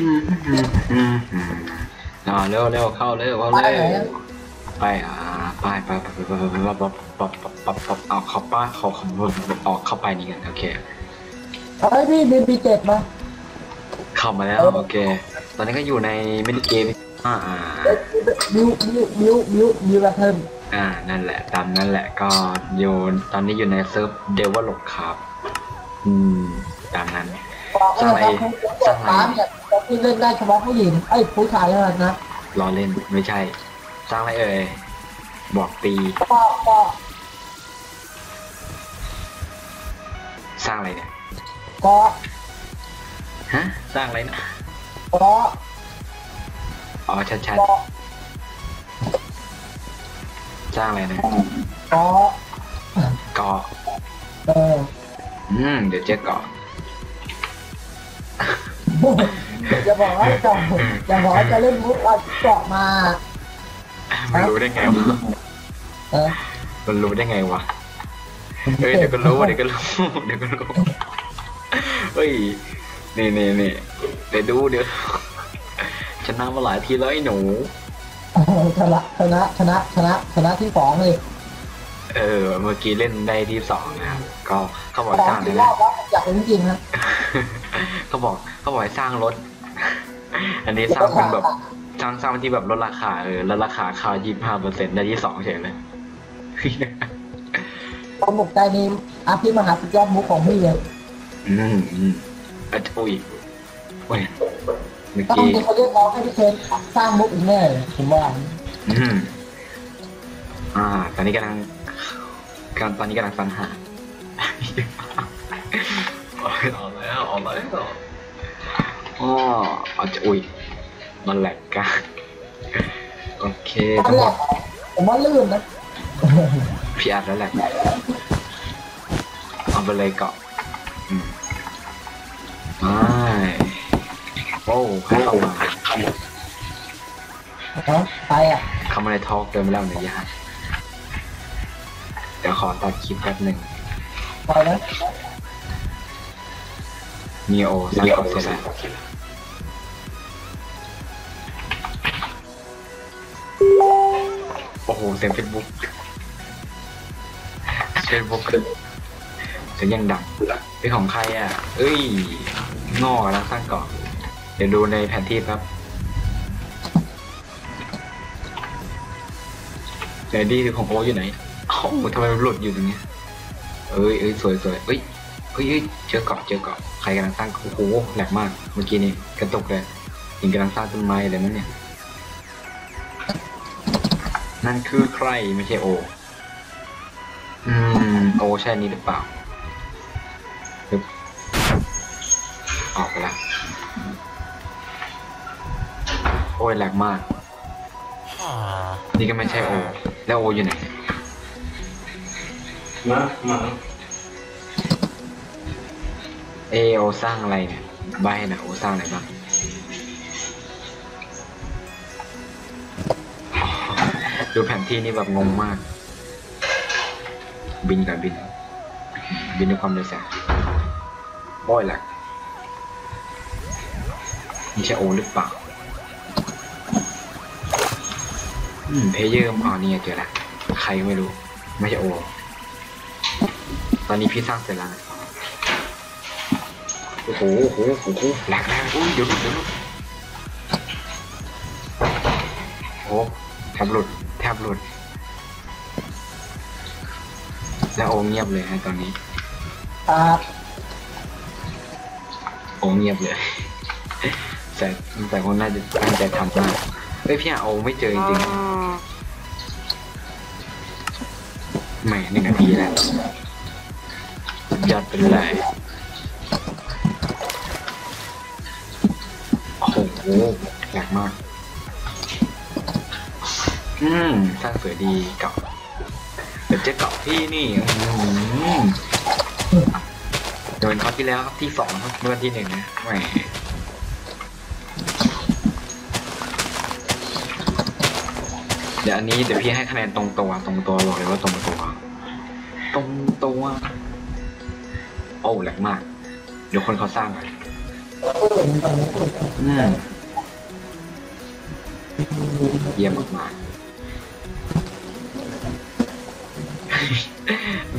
อืมอืมอืมอืมอ่าเร็วเร็วเข้าเร็วเข้าเร็วไปอ่าไปไปไปไปไปไปไปไปไปไปเอาเข้าป้าเขาเขาออกเข้าไปนี่กันโอเคเฮ้ยพี่บีบีเจ็ดมาเข้ามาแล้วโอเค ตอนนี้ก็อยู่ในมินิเกมอ่าบิวบิวบิวบิวบิวแบเทิลอ่านั่นแหละ ตามนั่นแหละก็อยู่ตอนนี้อยู่ในเซิร์ฟเดวลกครับ อืม ตามนั้น บอกเลยนะครับผู้กดฟ้าเนี่ยจะที่เล่นได้เฉพาะผู้หญิงไอ้ยผู้ชายเท่านั้นนะรอเล่นไม่ใช่ สร้างอะไรเอ่ยบอกตีก็ก็สร้างอะไรเนี่ยก็ฮะสร้างอะไรนะก็อ๋อชัดก็ๆสร้างอะไรนะก็เกาะเอออืมเดี๋ยวเจ๊เกาะจะบอกว่าจะจะบอกว่าจะเล่นมุกเอาเกาะมา มันรู้ได้ไงวะเออมันรู้ได้ไงวะเฮ้ยเดี๋ยวก็รู้เดี๋ยวก็รู้เดี๋ยวก็รู้เฮ้ยนี่นี่นี่เดี๋ยวดูเดี๋ยวชนะมาหลายทีแล้วไอ้หนูชนะชนะชนะชนะชนะที่สองเลยเออเมื่อกี้เล่นได้ที่สองนะครับก็เขาบอกสองสร้างเลที่ยรอนะบแล้วอยากเป็นจริงนะ เขาบอกเขาบอกให้สร้างรถ อันนี้สร้างเป็นแบบสร้างสร้างที่แบบลดราคาเออลดราคาคายี่ห้าเปอร์เซ็นต์ได้ที่สองเฉยเลยความหมกใจในอาพิมหาสุดยอดมุกของพี่เลยอืมอืมอาจจะอุ้ยโอ้ยเมื่อต้องกี้มีเขาเรียกร้องให้พี่เชนสร้างมุกอีกแน่เลยผมว่าอืมอ่า ตอนนี้กำลังกำลังตอนนี้กำลังสรรหา เอาแล้วเอาแล้วอ๋ออาจจะอุ้ยมันแหลกกันโอเคตอนต้องแรบอกผมว่าลื่นนะพี่อัดแล้วแหละเอาไปเลยเกาะอืมไม่โอ้ใครเข้ามาเนาไปอะเข้ามาในทอกเดินมาแล้วหนึ่งยากเดี๋ยวขอตัดคลิปแป๊บหนึ่งไปนะ นีโอสร้างเกาะเสร็จแล้วโอ้โหเสียงเฟซบุ๊กเฟซบุ๊กเสียงยังดังเป็นของใครอะ เอ้ยงอกแล้วสร้างเกาะเดี๋ยวดูในแผนที่ครับแผนที่ของโออยู่ไหนเอ้าทำไมมันหลุดอยู่ตรงเนี้ยเอ้ยเอ้ยสวยสวยเอ้ย เอ้ยเอ้ยเจอเกาะเจอเกาะใครกำลังสร้างโอ้โหแหลกมากเมื่อกี้นี่กระตุกเลยยิงกำลังสร้างต้นไม้เลยมั้งเนี่ย นั่นคือใครไม่ใช่โอ อืมโอใช่อันนี้หรือเปล่าปึ๊บออกไปแล้วโอ้ยแหลกมาก นี่ก็ไม่ใช่โอ แล้วโออยู่ไหนมามา เอโอสร้างอะไรเนี่ยใบให้หนะโอสร้างอะไรบ้างดูแผนที่นี่แบบงงมาก บินกับบิน บินด้วยความเร็วแสงโอ้ยแหลกนี่ใช่โอหรือเปล่าอืมเพเยอร์อ๋อนี่เจอแล้วใครก็ไม่รู้ ไม่ใช่โอ ตอนนี้พี่สร้างเสร็จแล้วนะ โอ้โหโอ้โหโอ้โหหลกแรงอุ้ยเดี๋ยวหลุดเดี๋ยวหลุดโอ้แทบหลุดแทบหลุด แล้วโอเงียบเลยฮะตอนนี้ตาโอเงียบเลยแต่แต่คงน่าจะตั้งใจทำมากเฮ้ยพี่หาโอไม่เจอจริงๆแหมหนึ่งนาทีแล้วยอดเป็นไร อ้แหลกมาก อืมสร้างสวยดีเกาะเดี๋ยวเจะเกาะพี่นี่อืมโดนเขาที่แล้วครับที่สองครับเมื่อที่หนึ่งนะแหมเดี๋ยวอันนี้เดี๋ยวพี่ให้คะแนนตรงตัวตรงตัวบอกเลยว่าตรงตัว ตรงตัว โอ้แหลกมาก เดี๋ยวคนเขาสร้างก่อนอืม เยี่ยมมากๆ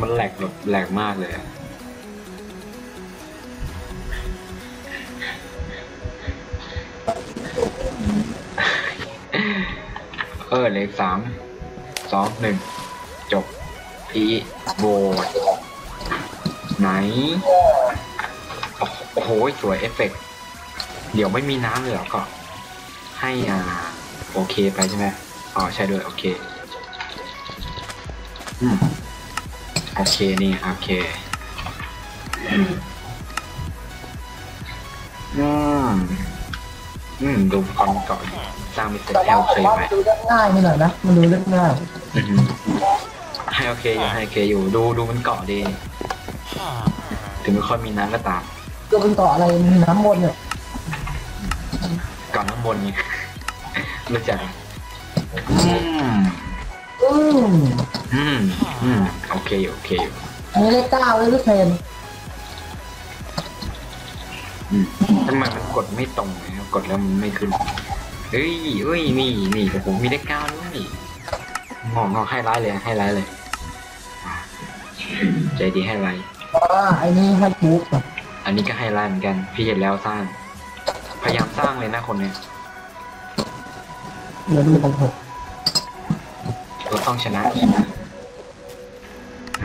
มันแหลกแบบแหลกมากเลยอะเออเลขสามสองหนึ่งจบพีโบไหน โอ้โห สวยเอฟเฟกต์เดี๋ยวไม่มีน้ำเลยเหรอก็ให้อ่า โอเคไปใช่ไหมอ๋อใช่ด้วยโอเคอืมโอเคนี่โอเคอืมอืมดูคอนเก่อนสร้างมิสเตอแต่ร์แอว่าลเคแต่ยว่าไหมมันดูเรียบง่ายไปหน่อยนะมันดูเรียบง่ายอือหือให้โอเคอยู่ให้โอเคอยู่ดูดูมันเกาะดี ถึงไม่ค่อยมีน้ำก็ตามตัวเป็นเกาะอะไรมีน้ำวนเนี่ยเกาะน้ำบนนี่ รู้จักอืมอืมอืมอืมโอเคอยู่โอเคอยู่อันนี้เลขเก้าเลยลูกเทนอืมทำไมมันกดไม่ตรงนะครับกดแล้วมันไม่ขึ้นเฮ้ยเฮ้ยนี่นี่โอ้โหมีได้เก้าด้วยงอกงอกให้ร้ายเลยให้ร้ายเลยอะใจดีให้ร้ายอ่าไอ้นี่ให้ปุ๊บอันนี้ก็ให้ร้ายเหมือนกัน พี่เห็นแล้วสร้าง พยายามสร้างเลยนะคนเนี้ย เดี๋ยวดูของผมเราต้องชนะโอ้โ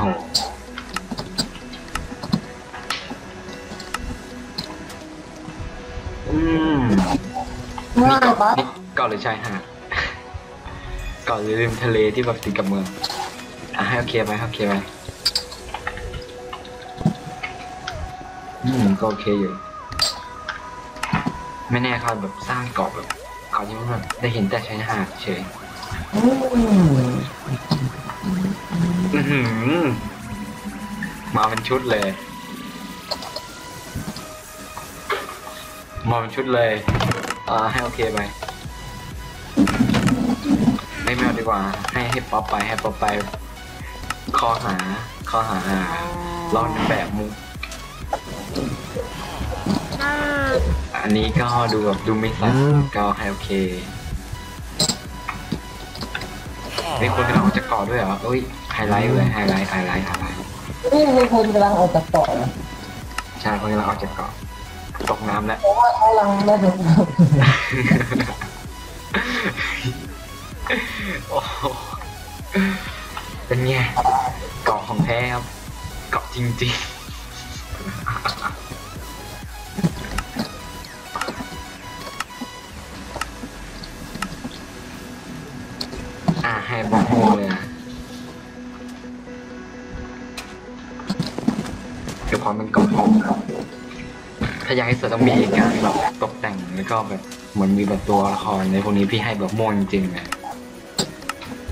หอืมง่ายปะนี่เกาะหรือชายหาดเกาะหรือริมทะเลที่แบบติดกับเมืองอะให้โอเคไหมให้โอเคไหมอืมก็โอเคอยู่ ไม่แน่ครับแบบสร้างเกาะแบบ เกาะที่มันแบบได้เห็นแต่ชายหาดเฉยอืมอื้อหือมาเป็นชุดเลย มาเป็นชุดเลยอ่าให้โอเคไปไม่แมวดีกว่า ให้ให้ป๊อปไปให้ป๊อปไปข้อหาข้อหาลอนแบบมุกอั นนี้ก็ดูแบบดูไม่สัดก็ให้โอเคมีคนกำลังออกจากเกาะด้วยเหรอเอ้ยไฮไลท์เลยไฮไลท์ไฮไลท์ไฮไลท์นี่เลขเทนกำลังออกจากเกาะนะใช่คนกำลังออกจากเกาะตกน้ำแล้วเพราะว่าเขากำลังได้ถึงโอ้โหเป็นไงเกาะของแท้ครับ เกาะจริงๆ อ่าให้บอกโมเลยนะเดี๋ยวความเป็นกาะของถ้าอยากให้สวยต้องมีการแบบตกแต่งแล้วก็แบบเหมือนมีแบบตัวละครในพวกนี้พี่ให้แบบโมจริงๆเลย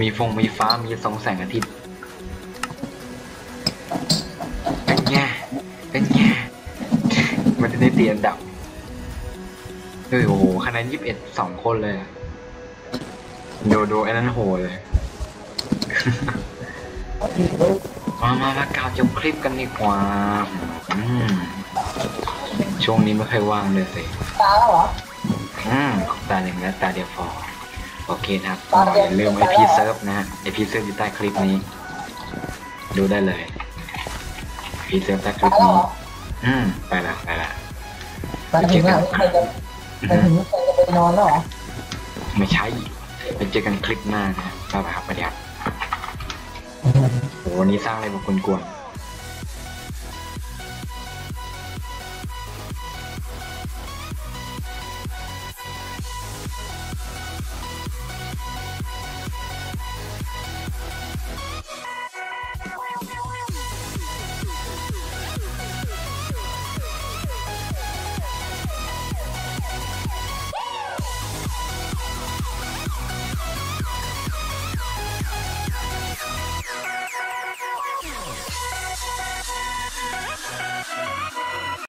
มีฟงมีฟ้ามีสองแสงอาทิตย์เป็นไงเป็นไงมันจะได้เตียนดับเฮ้ยโอ้โหคะแนนยี่สิบเอ็ดสองคนเลยอะดูดูไอ้นั้นโหเลย มามามากล่าวจบคลิปกันดีกว่าอืมช่วงนี้ไม่ค่อยว่างเลยสิตาแล้วเหรอ อืมตาหนึ่งและตาเดียวพอโอเคนะครับก็อย่าลืมไอพีเซิร์ฟนะฮะไอพีเซิร์ฟอยู่ใต้คลิปนี้ ดูได้เลยพีเซิร์ฟใต้คลิปนี้ อืมไปละไปละไปถึงแล้วใครจะไปถึงใครจะไปนอนแล้วเหรอ ไม่ใช่ไปเจอกันคลิปหน้านะบ๊ายบายครับสวัสดีครับโห วันนี้สร้างอะไรมาคนกวนๆ